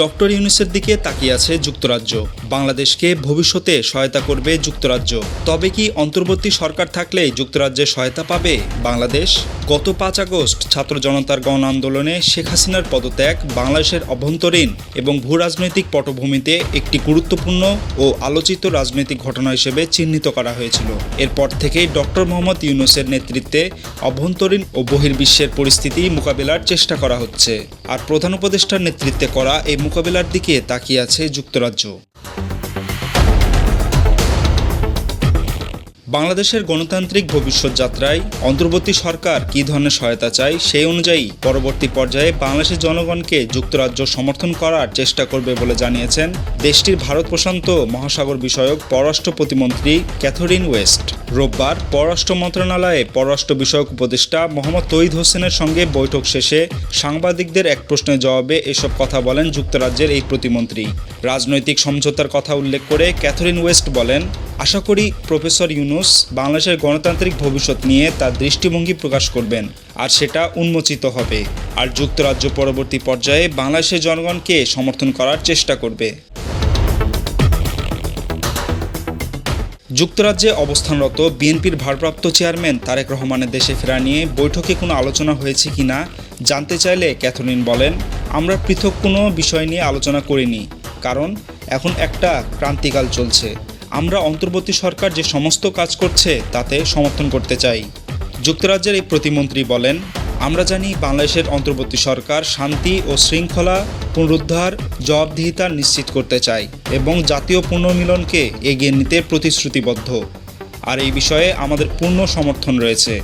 Doctor ইউনুসের দিকে তাকিয়ে আছে যুক্তরাজ্য। বাংলাদেশকে ভবিষ্যতে সহায়তা করবে যুক্তরাজ্য। তবে কি অন্তর্বর্তী সরকার থাকলে যুক্তরাজ্যে সহায়তা পাবে বাংলাদেশ? গত পাঁচ আগস্ট ছাত্র জনতার গণ আন্দোলনে শেখ হাসিনার পদত্যাগ, বাংলাদেশের অভ্যন্তরীণ এবং ভূ রাজনৈতিক পটভূমিতে একটি গুরুত্বপূর্ণ ও আলোচিত রাজনৈতিক ঘটনা হিসেবে চিহ্নিত করা হয়েছিল। এরপর থেকেই ডক্টর মোহাম্মদ ইউনুসের নেতৃত্বে অভ্যন্তরীণ ও বহির্বিশ্বের পরিস্থিতি মোকাবিলার চেষ্টা করা হচ্ছে। আর প্রধান উপদেষ্টার নেতৃত্বে করা এই মোকাবিলার দিকে তাকিয়ে আছে যুক্তরাজ্য। বাংলাদেশের গণতান্ত্রিক ভবিষ্যৎ যাত্রায় অন্তর্বর্তী সরকার কী ধরনের সহায়তা চায় সেই অনুযায়ী পরবর্তী পর্যায়ে বাংলাদেশের জনগণকে যুক্তরাজ্য সমর্থন করার চেষ্টা করবে বলে জানিয়েছেন দেশটির ভারত প্রশান্ত মহাসাগর বিষয়ক পররাষ্ট্র প্রতিমন্ত্রী ক্যাথরিন ওয়েস্ট। রোববার পররাষ্ট্র মন্ত্রণালয়ে পররাষ্ট্র বিষয়ক উপদেষ্টা মোহাম্মদ তৈদ হোসেনের সঙ্গে বৈঠক শেষে সাংবাদিকদের এক প্রশ্নের জবাবে এসব কথা বলেন যুক্তরাজ্যের এই প্রতিমন্ত্রী। রাজনৈতিক সমঝোতার কথা উল্লেখ করে ক্যাথরিন ওয়েস্ট বলেন, আশা করি প্রফেসর ইউনুস বাংলাদেশের গণতান্ত্রিক ভবিষ্যৎ নিয়ে তার দৃষ্টিভঙ্গি প্রকাশ করবেন, আর সেটা উন্মোচিত হবে। আর যুক্তরাজ্য পরবর্তী পর্যায়ে বাংলাদেশের জনগণকে সমর্থন করার চেষ্টা করবে। যুক্তরাজ্যে অবস্থানরত বিএনপির ভারপ্রাপ্ত চেয়ারম্যান তারেক রহমানের দেশে ফেরা নিয়ে বৈঠকে কোনো আলোচনা হয়েছে কিনা জানতে চাইলে ক্যাথরিন বলেন, আমরা পৃথক কোনো বিষয় নিয়ে আলোচনা করিনি, কারণ এখন একটা ক্রান্তিকাল চলছে। আমরা অন্তর্বর্তী সরকার যে সমস্ত কাজ করছে তাতে সমর্থন করতে চাই। যুক্তরাজ্যের এই প্রতিমন্ত্রী বলেন আমরা জানি বাংলাদেশের অন্তর্বর্তী সরকার শান্তি ও শৃঙ্খলা পুনরুদ্ধার, জবাবদিহিতা নিশ্চিত করতে চায় এবং জাতীয় পুনর্মিলনকে এগিয়ে নিতে প্রতিশ্রুতিবদ্ধ। আর এই বিষয়ে আমাদের পূর্ণ সমর্থন রয়েছে।